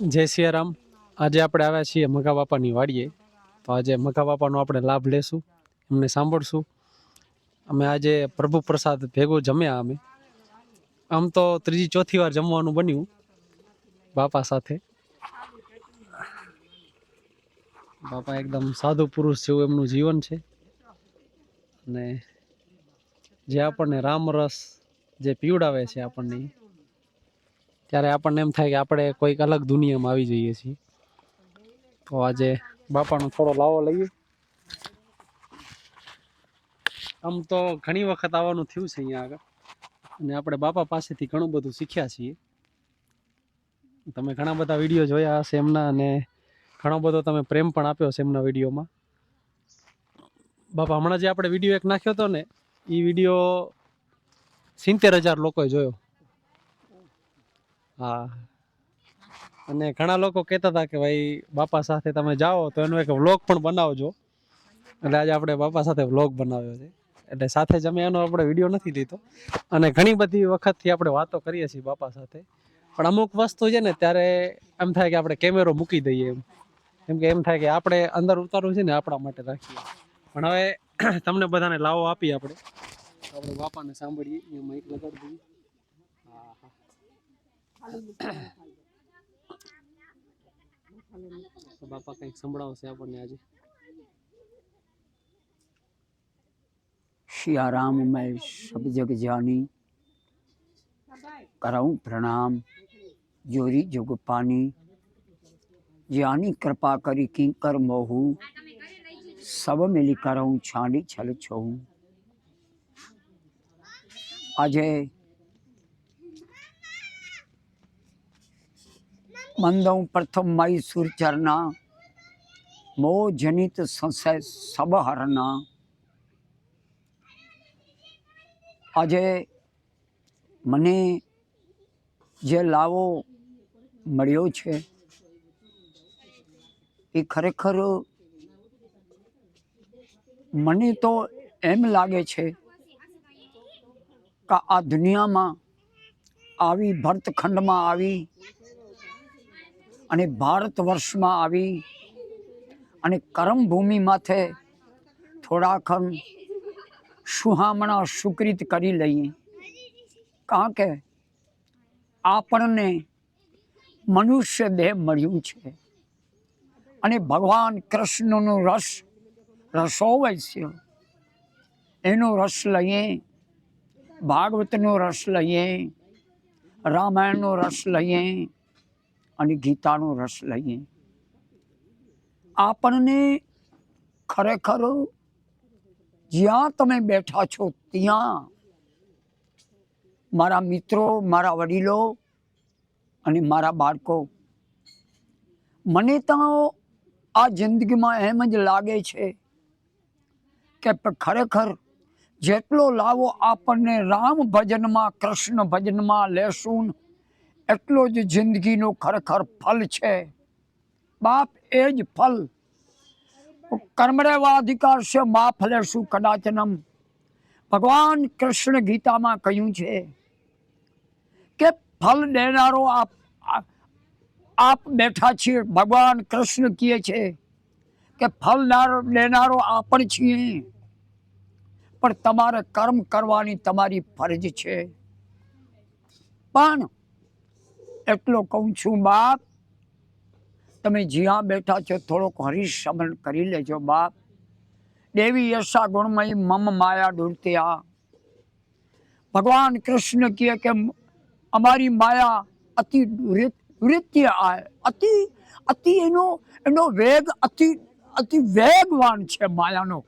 જય સિયારામ. આજે આપણે આવ્યા છીએ મઘા બાપાની વાડીએ તો આજે મઘા બાપાનો આપણે લાભ લેશું. એમને સાંભળશું. અમે આજે પ્રભુ પ્રસાદ ભેગો જમ્યા અમે. આમ તો ત્રીજી ચોથી વાર જમવાનું બન્યું બાપા સાથે. બાપા એકદમ સાધુ પુરુષ જેવું એમનું જીવન છે. અને જે આપણને રામરસ જે પીવડાવે છે આપણને ત્યારે આપણને એમ થાય કે આપણે કોઈક અલગ દુનિયામાં આવી જઈએ છીએ. તો આજે બાપાનો થોડો લાવો લઈએ. આમ તો ઘણી વખત આવવાનું થયું છે અહીંયા આગળ. અને આપણે બાપા પાસેથી ઘણું બધું શીખ્યા છીએ. તમે ઘણા બધા વીડિયો જોયા હશે એમના અને ઘણો બધો તમે પ્રેમ પણ આપ્યો છે એમના વિડીયોમાં. બાપા, હમણાં જે આપણે વીડિયો એક નાખ્યો હતો ને એ વીડિયો સિત્તેર હજાર લોકોએ જોયો. હા. અને ઘણા લોકો કહેતા હતા કે ભાઈ, બાપા સાથે તમે જાઓ તો એનો એક વ્લોગ પણ બનાવજો. એટલે આજે આપણે બાપા સાથે વ્લોગ બનાવ્યો છે. એટલે સાથે જ અમે એનો આપણે વીડિયો નથી લીધો. અને ઘણી બધી વખતથી આપણે વાતો કરીએ છીએ બાપા સાથે. પણ અમુક વસ્તુ છે ને, ત્યારે એમ થાય કે આપણે કેમેરો મૂકી દઈએ એમ. કેમ કે એમ થાય કે આપણે અંદર ઉતારવું છે ને, આપણા માટે રાખીએ. પણ હવે તમને બધાને લાવો આપીએ આપણે. આપણે બાપાને સાંભળીએ. એમાં એક લગાડી દઈએ. તો બાપા કંઈક સંભળાવશે આપણને આજે सियाराम मैं सब जग जानी कराऊं प्रणाम जोरी जुग पानी ज्ञानी कृपा करी किंकर मोहू सब मिली कराऊं छानी छल छहू આજે મંદઉ પ્રથમ માઈ સુરચરના મો જનિત સંશય સબહરના. આજે મને જે લાવો મળ્યો છે, એ ખરેખર મને તો એમ લાગે છે કે આ દુનિયામાં આવી ભરતખંડમાં આવી અને ભારત વર્ષમાં આવી અને કરમભૂમિ માથે થોડાખન સુહામણા સુકૃત કરી લઈએ. કારણ કે આપણને મનુષ્ય દેહ મળ્યું છે. અને ભગવાન કૃષ્ણનો રસ રસોવૈશ્ય એનો રસ લઈએ, ભાગવતનો રસ લઈએ, રામાયણનો રસ લઈએ અને ગીતાનો રસ લઈએ. આપણને ખરેખર જ્યાં તમે બેઠા છો ત્યાં મારા મિત્રો, મારા વડીલો અને મારા બાળકો, મને તો આ જિંદગીમાં એમ જ લાગે છે કે ખરેખર જેટલો લાવો આપણને રામ ભજનમાં, કૃષ્ણ ભજનમાં લેશું ને એટલો જ જિંદગીનો ખરેખર ફલ છે. બાપ એ જ ફલ. કર્મરેવાધિકાર છે મા ફલેશું કદાચનમ ભગવાન કૃષ્ણ ગીતામાં કહ્યું છે કે ફલ દેનારો આપ આપ બેઠા છીએ. ભગવાન કૃષ્ણ કહે છે કે ફલ નાર- દેનારો આપણ છીએ. પણ તમારે કર્મ કરવાની તમારી ફરજ છે. પણ એટલો કહું છું, બાપ, તમે જ્યાં બેઠા છો થોડોક હરિશમન કરી લેજો, બાપ. દેવી યશા ગુણમય મમ માયા ડૂરત્યા ભગવાન કૃષ્ણ કહે કે, અમારી માયા અતિ નૃત્ય અતિ અતિ એનો એનો વેગ અતિ અતિ વેગવાન છે માયાનો.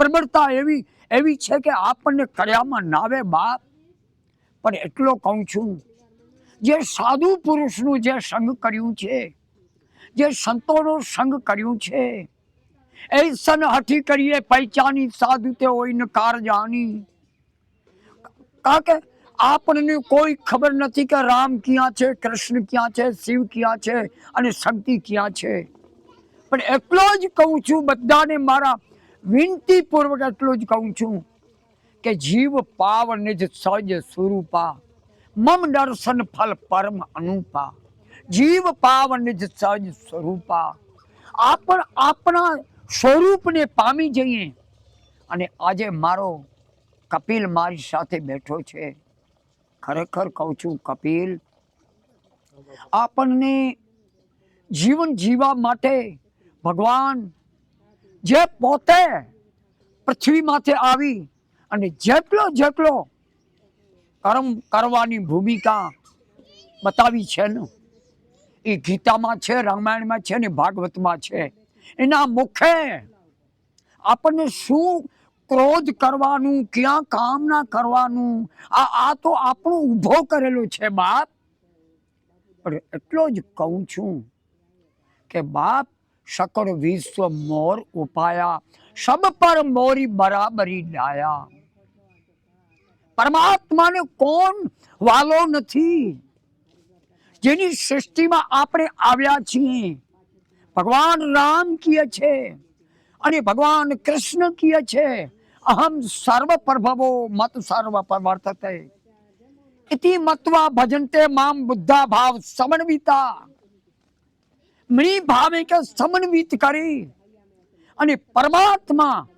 પ્રબળતા એવી એવી છે કે આપણને કર્યામાં નાવે, બાપ. પણ એટલો કહું છું જે સાધુ પુરુષનું જે સંગ કર્યું છે, જે સંતોનો સંગ કર્યું છે, એ સન હઠી કરીએ પૈચાની સાધુ તે હોય ન કાર જાની. કારણ કે આપણને કોઈ ખબર નથી કે રામ ક્યાં છે, કૃષ્ણ ક્યાં છે, શિવ ક્યાં છે અને શક્તિ ક્યાં છે. પણ એટલો જ કહું છું, બધાને મારા વિનતીપૂર્વક એટલું જ કહું છું કે જીવ પાવ નિજ સજ સ્વરૂપા મમ દર્શન ફલ પરમ અનુપા. જીવ પાવન નિજ સજ સ્વરૂપા. આપણ આપણા સ્વરૂપને પામી જઈએ. અને આજે મારો કપિલ મારી સાથે બેઠો છે. ખરેખર કહું છું, કપિલ, આપણને જીવન જીવવા માટે ભગવાન જે પોતે પૃથ્વીમાંથી આવી અને જેટલો જેટલો કર્મ કરવાની ભૂમિકા બતાવી છે ને. એ ગીતામાં છે, રામાયણમાં છે ને ભાગવતમાં છે. એના મુખે આપણને શું ક્રોધ કરવાનું, ક્યાં કામના કરવાનું, આ આ તો આપણો ઊભો કરેલો છે બાપ. પણ એટલો જ કહું છું કે બાપ શકળ વિશ્વ મોર ઉપાયા, સબ પર મોરી બરાબરી ડાયા પરમાત્માને કોણ વાલો નથી? જેની સૃષ્ટિમાં આપણે આવ્યા છીએ. ભગવાન રામ કીએ છે અને ભગવાન કૃષ્ણ કીએ છે. અહમ સર્વ પ્રભવો મત સર્વ પ્રવર્તતે ઇતિ મત્વા ભજન્તે મામ બુદ્ધા ભાવ સમન્વિતા. મણી ભાવે કે સમન્વિત કરી. અને પરમાત્મા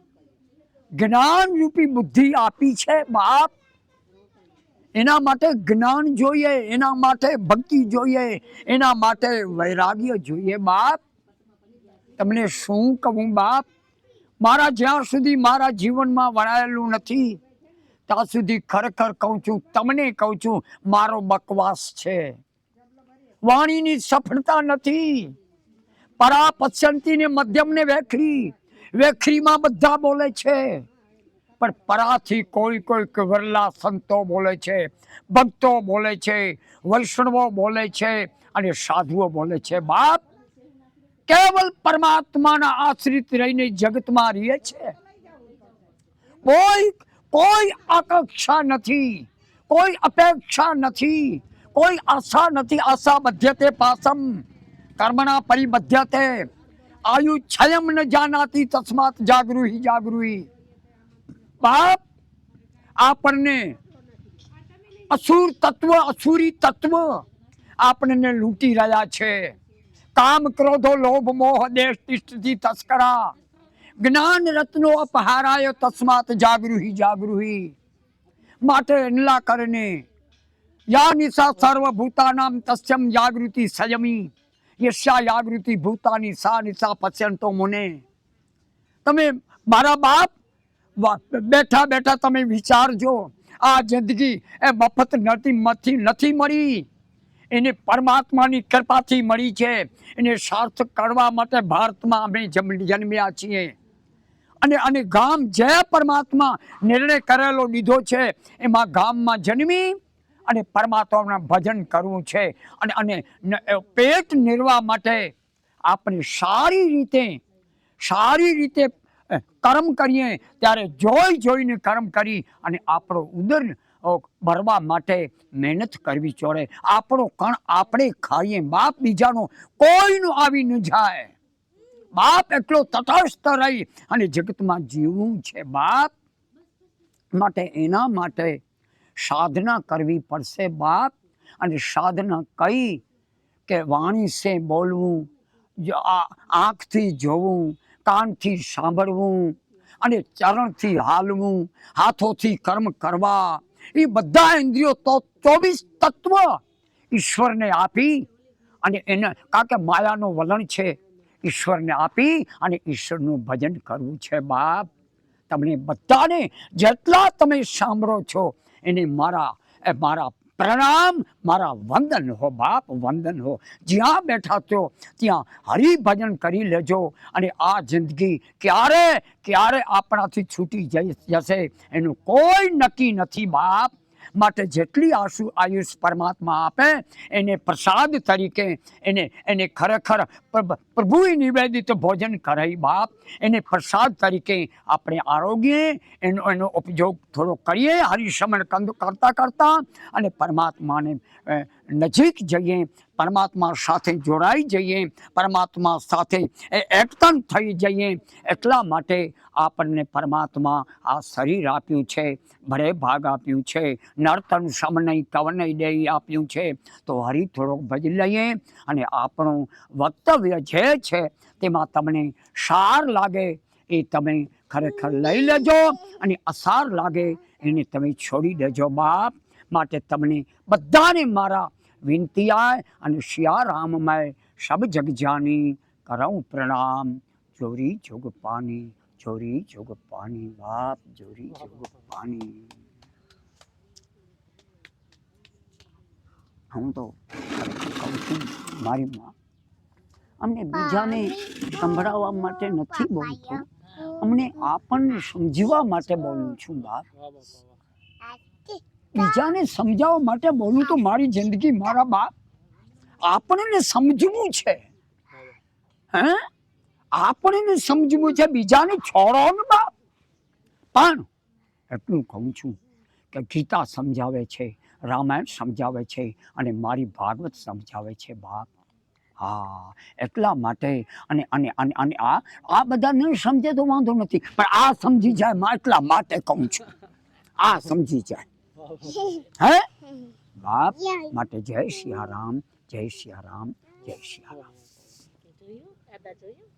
જ્ઞાન રૂપી બુદ્ધિ આપી છે બાપ. એના માટે જ્ઞાન જોઈએ, એના માટે ભક્તિ જોઈએ, એના માટે વૈરાગ્ય જોઈએ. બાપ, તમને શું કહું બાપ? મારા જ્યાં સુધી મારા જીવનમાં વણાયેલું નથી, ત્યાં સુધી ખરેખર કહું છું, તમને કહું છું, મારો બકવાસ છે. વાણીની સફળતા નથી. પરા પસંતીને મધ્યમને વેખરી, વેખરીમાં બધા બોલે છે. પણ પરાથી કોઈ કોઈ વરલા સંતો બોલે છે, ભક્તો બોલે છે, વૈષ્ણવો બોલે છે અને સાધુઓ બોલે છે. બાપ કેવલ પરમાત્માના આશ્રિત રહીને જગતમાં રહીએ છે? કોઈ કોઈ આકાંક્ષા નથી, કોઈ અપેક્ષા નથી, કોઈ આશા નથી. આશા મધ્યતે પાસમ, કર્મણા પરિબધ્યતે આયુ છયમ ન જાનાતી તસ્માત જાગૃહી જાગૃહી. બાપ આપણને અસુર તત્વ, અસુરી તત્વ આપણને લૂંટી રહ્યા છે. કામ ક્રોધો, લોભ, મોહ દેશ તિષ્ઠથી તસ્કરા જ્ઞાન, રત્નો, અપહારાય, તસ્માત, જાગૃહી જાગૃહી. માટે એનલા કરને યા નિશા સર્વભૂતાનામ તસ્યમ જાગૃતિ સંયમી. યશા જાગૃતિ ભૂતાની સા નિશા પશ્યંતો મુને. તમે મારા બાપ બેઠા બેઠા તમે વિચારજો, આ જિંદગી એ મફત નથી નથી મળી. એને પરમાત્માની કૃપાથી મળી છે. એને સાર્થક કરવા માટે ભારતમાં અમે જન્મ્યા છીએ. અને અને ગામ જે પરમાત્મા નિર્ણય કરેલો લીધો છે, એમાં ગામમાં જન્મી અને પરમાત્માના ભજન કરવું છે. અને અને પેટ નિર્વાહ માટે આપણે સારી રીતે સારી રીતે કર્મ કરીએ ત્યારે જોઈ જોઈને કર્મ કરી અને આપણો ઉદર ભરવા માટે મહેનત કરવી ચોડે આપણો કણ આપણે ખાઈએ, બાપ બીજાનો કોઈનું આવી ન જાય. બાપ એટલો તટસ્થ રહી અને જગતમાં જીવવું છે બાપ. માટે એના માટે સાધના કરવી પડશે બાપ અને સાધના કઈ કે વાણી સે બોલવું આંખથી જોવું કાનથી સાંભળવું અને ચરણથી હાલવું, હાથોથી કર્મ કરવા, એ બધા ઇન્દ્રિયો તો ચોવીસ તત્વ ઈશ્વરને આપી અને એને, કારણ કે માયાનું વલણ છે, ઈશ્વરને આપી અને ઈશ્વરનું ભજન કરવું છે, બાપ. તમને બધાને જેટલા તમે સાંભળો છો, એને મારા, એ મારા પ્રણામ, મારા વંદન હો બાપ, વંદન હો. જ્યાં બેઠા છો, ત્યાં હરિભજન કરી લેજો અને આ જિંદગી ક્યારે ક્યારે આપણાથી છૂટી જઈ જશે, એનું કોઈ નક્કી નથી બાપ. માટે જેટલી આશુ આયુષ પરમાત્મા આપે, એને પ્રસાદ તરીકે એને એને ખરેખર પ્રભ- નિવેદિત ભોજન કરાય બાપ. એને પ્રસાદ તરીકે આપણે આરોગ્ય, એનો એનો ઉપયોગ થોડો કરીએ હરિશમણ કંદ કરતાં કરતાં અને પરમાત્માને નજીક જઈએ પરમાત્મા સાથે જોડાઈ જઈએ, પરમાત્મા સાથે એ એકતન થઈ જઈએ, એટલા માટે આપણને પરમાત્મા આ શરીર આપ્યું છે ભરે ભાગ આપ્યું છે, નર્તન સમનય, કવનય દેઈ આપ્યું છે, તો હરી થોડોક ભજી લઈએ અને આપણું વક્તવ્ય જે છે તેમાં તમને સાર લાગે એ તમે ખરેખર લઈ લેજો અને અસાર લાગે એને તમે છોડી દેજો બાપ. માટે તમને બધાને મારા વિનંતી આય અને શિયારામમય સબ જગ જાની કરઉં પ્રણામ. જોરી જોગ પાની જોરી જોગ પાની બાપ જોરી જોગ પાની હું તો કહું છું મારી માં. અમને બીજાને સંભળાવવા માટે નથી બોલતો. અમને આપણને સમજવા માટે બોલું છું બાપ. બીજાને સમજાવવા માટે બોલું તો મારી જિંદગી મારા બાપ આપણને સમજવું છે. હે? આપણને સમજવું છે, બીજાને છોડો ને બાપ પણ એટલું કહું છું કે ગીતા સમજાવે છે, રામાયણ સમજાવે છે અને મારી ભાગવત સમજાવે છે બાપ હા, એટલા માટે અને અને અને અને આ આ બધા નહીં સમજે તો વાંધો નથી. પણ આ સમજી જાય એટલા માટે કહું છું. આ સમજી જાય. હે? બાપ માટે જય સિયારામ જય સિયારામ જય સિયારામ. જોયું? દાદા જોયું?